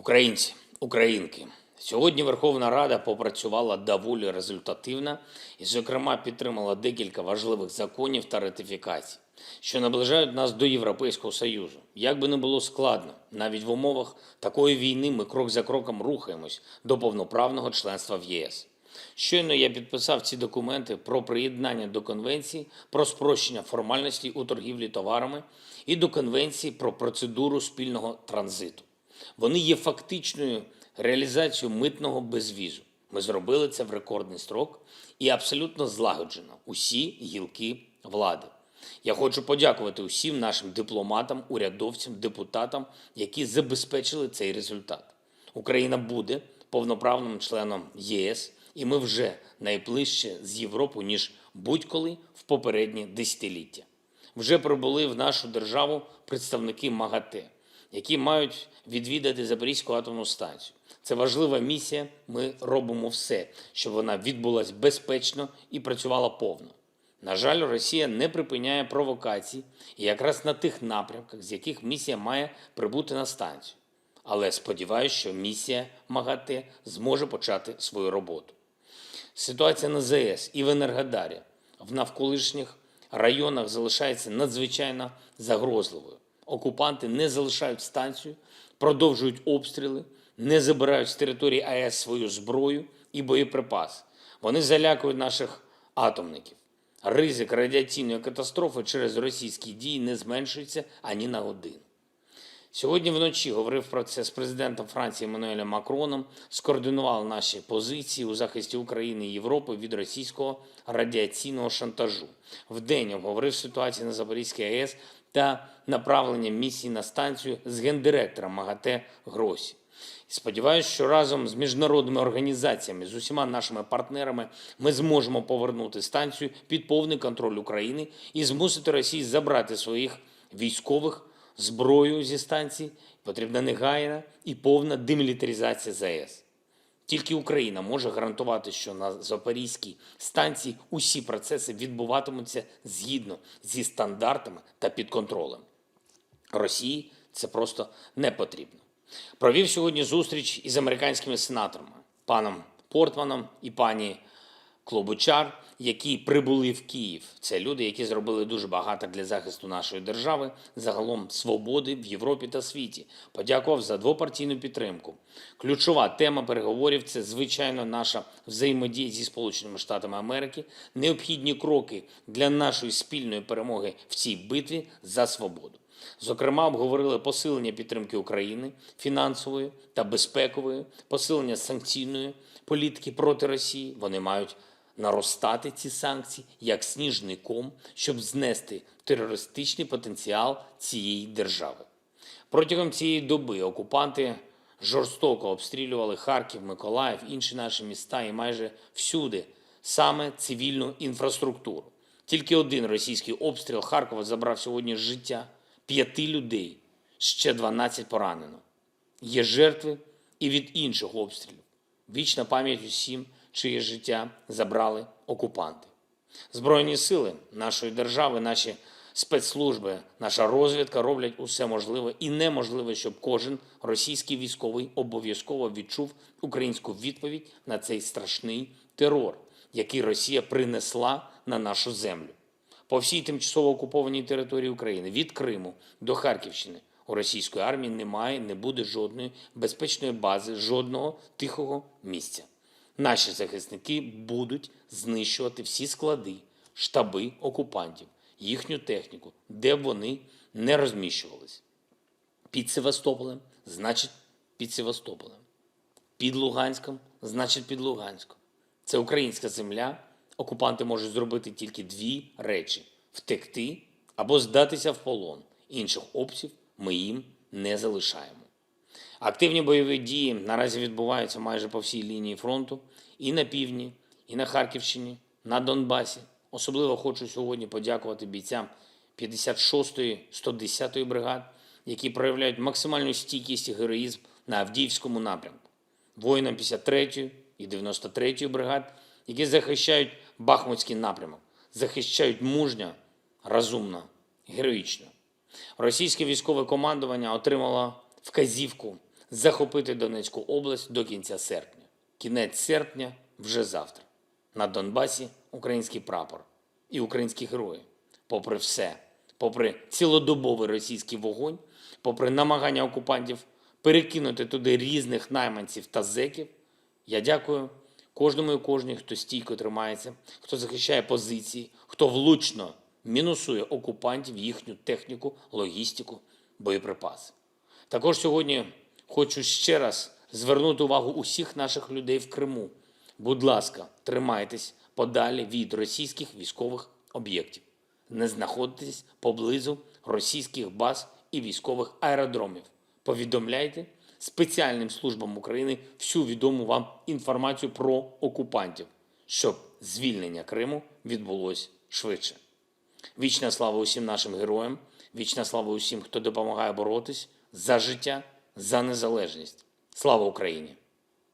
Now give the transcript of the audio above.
Українці, українки, сьогодні Верховна Рада попрацювала доволі результативно і, зокрема, підтримала декілька важливих законів та ратифікацій, що наближають нас до Європейського Союзу. Як би не було складно, навіть в умовах такої війни ми крок за кроком рухаємось до повноправного членства в ЄС. Щойно я підписав ці документи про приєднання до конвенції про спрощення формальностей у торгівлі товарами і до конвенції про процедуру спільного транзиту. Вони є фактичною реалізацією митного безвізу. Ми зробили це в рекордний строк і абсолютно злагоджено усі гілки влади. Я хочу подякувати усім нашим дипломатам, урядовцям, депутатам, які забезпечили цей результат. Україна буде повноправним членом ЄС, і ми вже найближче з Європою, ніж будь-коли в попередні десятиліття. Вже прибули в нашу державу представники МАГАТЕ, які мають відвідати Запорізьку атомну станцію. Це важлива місія. Ми робимо все, щоб вона відбулася безпечно і працювала повно. На жаль, Росія не припиняє провокацій і якраз на тих напрямках, з яких місія має прибути на станцію. Але сподіваюся, що місія МАГАТЕ зможе почати свою роботу. Ситуація на ЗАЕС і в Енергодарі в навколишніх районах залишається надзвичайно загрозливою. Окупанти не залишають станцію, продовжують обстріли, не забирають з території АЕС свою зброю і боєприпаси. Вони залякують наших атомників. Ризик радіаційної катастрофи через російські дії не зменшується ані на годину. Сьогодні вночі говорив про це з президентом Франції Еммануелем Макроном, скоординував наші позиції у захисті України і Європи від російського радіаційного шантажу. Вдень обговорив ситуацію на Запорізькій АЕС та направлення місії на станцію з гендиректором МАГАТЕ Гросі. І Сподіваюсь, що разом з міжнародними організаціями, з усіма нашими партнерами, ми зможемо повернути станцію під повний контроль України і змусити Росію забрати своїх військових зброю зі станції. Потрібна негайна і повна демілітаризація ЗАЕС. Тільки Україна може гарантувати, що на Запорізькій станції усі процеси відбуватимуться згідно зі стандартами та під контролем. Росії це просто не потрібно. Провів сьогодні зустріч із американськими сенаторами, паном Портманом і пані Клобучар, які прибули в Київ. Це люди, які зробили дуже багато для захисту нашої держави, загалом свободи в Європі та світі. Подякував за двопартійну підтримку. Ключова тема переговорів це звичайно наша взаємодія зі Сполученими Штатами Америки, необхідні кроки для нашої спільної перемоги в цій битві за свободу. Зокрема, обговорили посилення підтримки України фінансової та безпекової, посилення санкційної політики проти Росії. Вони мають наростати ці санкції як сніжний ком, щоб знести терористичний потенціал цієї держави. Протягом цієї доби окупанти жорстоко обстрілювали Харків, Миколаїв, інші наші міста і майже всюди саме цивільну інфраструктуру. Тільки один російський обстріл Харкова забрав сьогодні життя п'яти людей, ще 12 поранено. Є жертви і від інших обстрілів. Вічна пам'ять усім, чиє життя забрали окупанти. Збройні сили нашої держави, наші спецслужби, наша розвідка роблять усе можливе і неможливе, щоб кожен російський військовий обов'язково відчув українську відповідь на цей страшний терор, який Росія принесла на нашу землю. По всій тимчасово окупованій території України від Криму до Харківщини у російської армії немає, не буде жодної безпечної бази, жодного тихого місця. Наші захисники будуть знищувати всі склади, штаби окупантів, їхню техніку, де б вони не розміщувались. Під Севастополем значить під Севастополем. Під Луганськом значить під Луганськом. Це українська земля. Окупанти можуть зробити тільки дві речі: втекти або здатися в полон. Інших опцій ми їм не залишаємо. Активні бойові дії наразі відбуваються майже по всій лінії фронту і на півдні, і на Харківщині, на Донбасі. Особливо хочу сьогодні подякувати бійцям 56-ї, 110-ї бригад, які проявляють максимальну стійкість і героїзм на Авдіївському напрямку, воїнам 53-ї і 93-ї бригад, які захищають Бахмутський напрямок, захищають мужньо, розумно, героїчно. Російське військове командування отримало вказівку захопити Донецьку область до кінця серпня. Кінець серпня вже завтра. На Донбасі український прапор і українські герої. Попри все, попри цілодобовий російський вогонь, попри намагання окупантів перекинути туди різних найманців та зеків, я дякую кожному і кожній, хто стійко тримається, хто захищає позиції, хто влучно мінусує окупантів, їхню техніку, логістику, боєприпаси. Також сьогодні хочу ще раз звернути увагу усіх наших людей в Криму. Будь ласка, тримайтесь подалі від російських військових об'єктів. Не знаходитесь поблизу російських баз і військових аеродромів. Повідомляйте спеціальним службам України всю відому вам інформацію про окупантів, щоб звільнення Криму відбулося швидше. Вічна слава усім нашим героям, вічна слава усім, хто допомагає боротись за життя, за незалежність. Слава Україні!